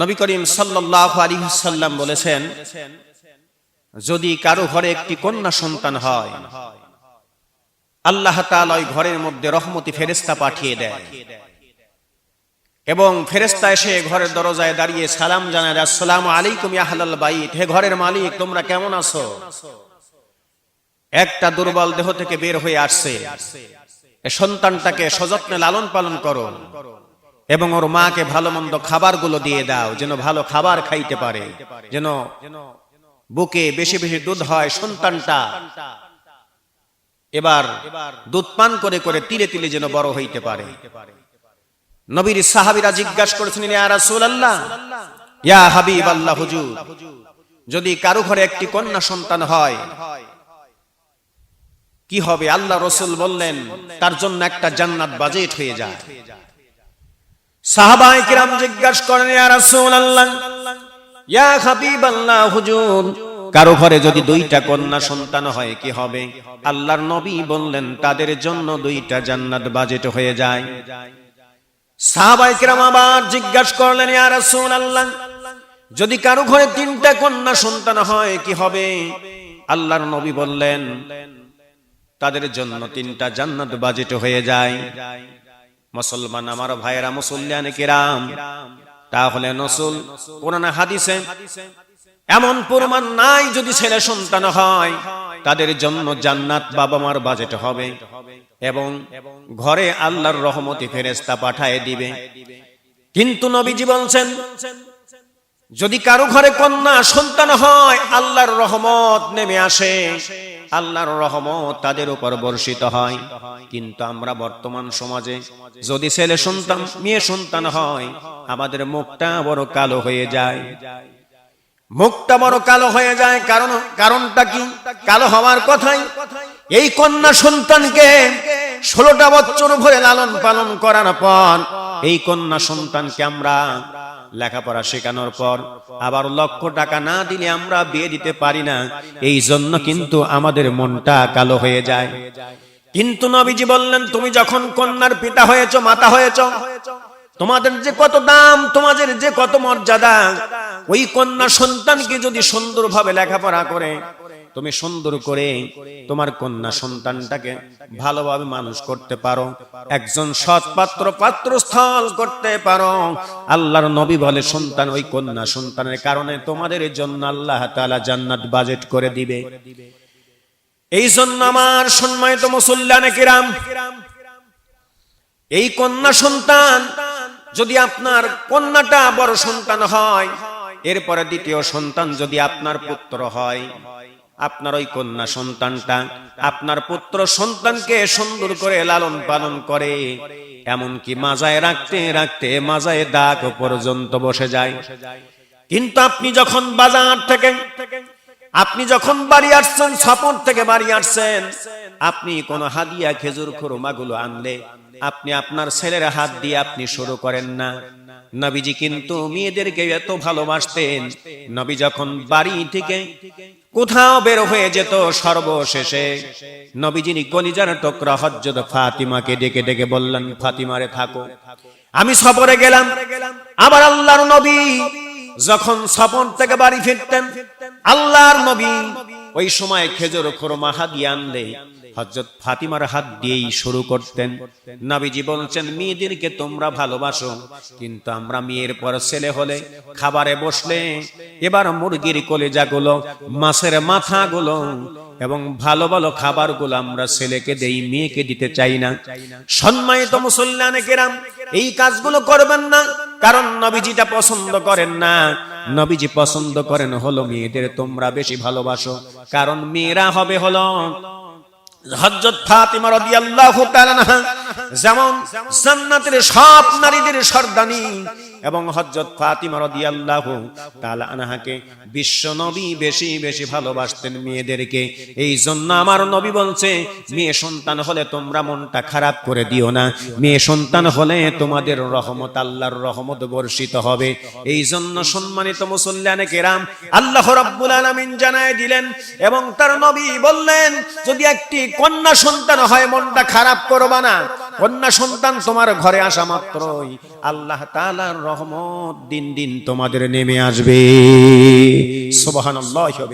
নবী করিম সাল্লাহ আলী সাল্লাম বলেছেন, যদি কারও ঘরে একটি কন্যা সন্তান হয়, আল্লাহ ওই ঘরের মধ্যে রহমতি ফেরেস্তা পাঠিয়ে দেয়। এবং ফেরেস্তা এসে ঘরের দরজায় দাঁড়িয়ে সালাম জানায়, আসসালাম আলাইকুম ইয়াহাল বাইত, হে ঘরের মালিক, তোমরা কেমন আছো? একটা দুর্বল দেহ থেকে বের হয়ে আসছে। সন্তানটাকে সযত্নে লালন পালন করো। এবং ওর মাকে ভালো মন্দ খাবারগুলো দিয়ে দাও, যেন ভালো খাবার খাইতে পারে, যেন বুকে বেশি বেশি দুধ হয় সন্তানটা। এবার দুধ পান করে করে তিলে তিলে যেন বড় হইতে পারে। নবীর সাহাবিরা জিজ্ঞাসা করেছেন ইয়া হাবিব আল্লাহ হুজুর। যদি কারও ঘরে একটি কন্যা সন্তান হয়, কি হবে? আল্লাহ রসুল বললেন, তার জন্য একটা জান্নাত বাজেট হয়ে যায়। সাহাবায়ে কিরাম করেন কারও ঘরে যদি দুইটা কন্যা সন্তান হয়, কি হবে? আল্লাহর নবী বললেন, তাদের জন্য দুইটা জান্নাত বাজেট হয়ে যায়। সাহাবাই কিরাম আবার জিজ্ঞাসা করলেন, ইয়া রাসূলুল্লাহ, যদি কারও ঘরে তিনটা কন্যা সন্তান হয়, কি হবে? আল্লাহর নবী বললেন, তাদের জন্য তিনটা জান্নাত বাজেট হয়ে যায়। মুসলমান আমার ভাইয়েরা মুসল্লিয়ানে কিরাম। তাহলে নসুল কোরআন হাদিসে এমন প্রমাণ নাই যদি ছেলে সন্তান হয়, তাদের জন্য জান্নাত বাবা মার বাজেট হবে এবং ঘরে আল্লাহর রহমতি ফেরেস্তা পাঠায় দিবে। কিন্তু নবীজি বলছেন, যদি কারও ঘরে কন্যা সন্তান হয়, আল্লাহর রহমত নেমে আসে। আল্লাহর রহমত তাদের উপর বর্ষিত হয়। কিন্তু আমরা বর্তমান সমাজে যদি ছেলে সন্তান, মেয়ে সন্তান হয়, আমাদের মুখটা বড় কালো হয়ে যায়। মুখটা বড় কালো হয়ে যায় কারণ, কারণটা কি? কালো হওয়ার কথাই। এই কন্যা সন্তানকে ষোলোটা বছর ভরে লালন পালন করার পর এই কন্যা সন্তানকে আমরা লেখাপড়া শেখানোর পর আবার লক্ষ টাকা না দিলে আমরা বিয়ে দিতে পারি না। এই জন্য কিন্তু আমাদের মনটা কালো হয়ে যায়। কিন্তু নবীজি বললেন, তুমি যখন কন্যার পিতা হয়েছ, মাতা হয়েছ, তোমাদের যে কত দাম, তোমাদের যে কত মর্যাদা, ওই কন্যা সন্তানকে যদি সুন্দরভাবে লেখাপড়া করে তুমি সুন্দর করে তোমার কন্যা সন্তানটাকে ভালোভাবে মানুষ করতে পারো, একজন সৎ পাত্র পাত্রস্থল করতে পারো। আল্লাহর নবী বলে, সন্তান ওই কন্যা সন্তানের কারণে তোমাদের জন্য আল্লাহ তাআলা জান্নাত বাজেট করে দিবে। এই জন্য আমার সম্মানিত মুসল্লানে কিরাম, এই কন্যা সন্তান যদি আপনার কন্যাটা বড় সন্তান হয়, এরপরে দ্বিতীয় সন্তান যদি আপনার পুত্র হয় আপনার ওই কন্যা সন্তানটা আপনার পুত্র সন্তানকে সুন্দর করে লালন পালন করে, এমনকি মাজায় রাখতে রাখতে মাজায় দাগ পর্যন্ত বসে যায়। কিন্তু আপনি যখন বাজার থেকে, আপনি যখন বাড়ি আসছেন ছাপন থেকে বাড়ি আসছেন, আপনি কোন হাদিয়া খেজুর খুরমাগুলো আনলে, আপনি আপনার ছেলের হাত দিয়ে আপনি শুরু করেন না। নবীজি কিন্তু মেয়েদেরকে এত ভালোবাসতেন। নবী যখন বাড়ি থেকে কোথাও বের হয়ে যেত সর্বশেষে নবীজিনি কলিজার টকরা হজ্জত ফাতিমাকে ডেকে ডেকে বললেন, ফাতিমারে থাকো। আমি সফরে গেলাম। আবার আল্লাহর নবী যখন সফর থেকে বাড়ি ফিরতেন, আল্লাহর নবী ওই সময় খেজুর খোরমা হাদিয়ে আনলে। হজরত ফাতিমার হাত দিয়েই শুরু করতেন। নবীজি বলছেন, মেয়েদেরকে তোমরা ভালোবাসো, কিন্তু আমরা মেয়ের পর ছেলে হলে খাবারে বসলে, এবার মুরগির কলেজাগুলো, মাছের মাথাগুলো এবং ভালো ভালো খাবারগুলো আমরা ছেলেকে দেই, মেয়েকে দিতে চাই না। সম্মানিত মুসল্লানে কেরাম, এই কাজগুলো করবেন না, কারণ নবীজিটা পছন্দ করেন না। নবীজি পছন্দ করেন, হলো মেয়েদের তোমরা বেশি ভালোবাসো, কারণ মেয়েরা হবে হলো হযরত ফাতিমা রাদিয়াল্লাহু তাআলা যেমন জান্নাতের সব নারীদের সর্দানি এবং হযরত ফাতিমা রাদিয়াল্লাহু তাআলা আনহাকে বিশ্ব নবী বেশি বেশি ভালোবাসতেন মেয়েদেরকে। এই জন্য আমার নবী বলছে, মেয়ে সন্তান হলে তোমরা মনটা খারাপ করে দিও না। মেয়ে সন্তান হলে তোমাদের রহমত আল্লাহর রহমত বর্ষিত হবে। এই জন্য সম্মানিত মুসল্লানে কেরাম, আল্লাহ রাব্বুল আলামিন জানায় দিলেন এবং তার নবী বললেন, যদি একটি কন্যা সন্তান হয়, মনটা খারাপ করবা না। কন্যা সন্তান তোমার ঘরে আসা মাত্রই আল্লাহ তালার রহমত দিন দিন তোমাদের নেমে আসবে। সুবহানাল্লাহ।